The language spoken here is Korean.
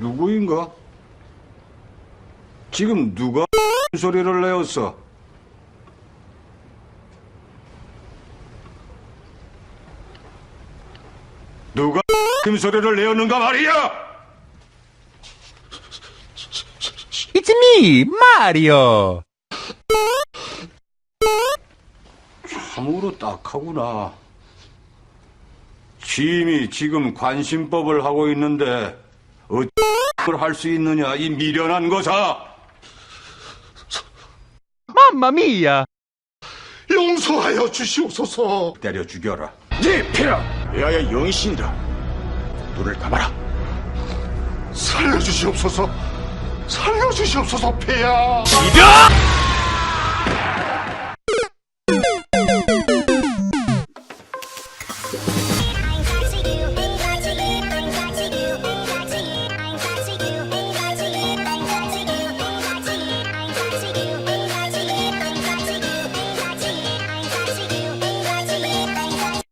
아닌가? 지금 누가 소리를 내었어? 누가 소리를 내었는가 말이야? It's me, Mario. 참으로 딱하구나. 짐이 지금 관심법을 하고 있는데 어쩔 할수 있느냐 이 미련한 거사. Mamma mia. 용서하여 주시옵소서. 때려 죽여라. 네 폐하, 폐하의 영이신이다. 눈을 감아라. 살려주시옵소서. 살려주시옵소서, 폐하. 이다!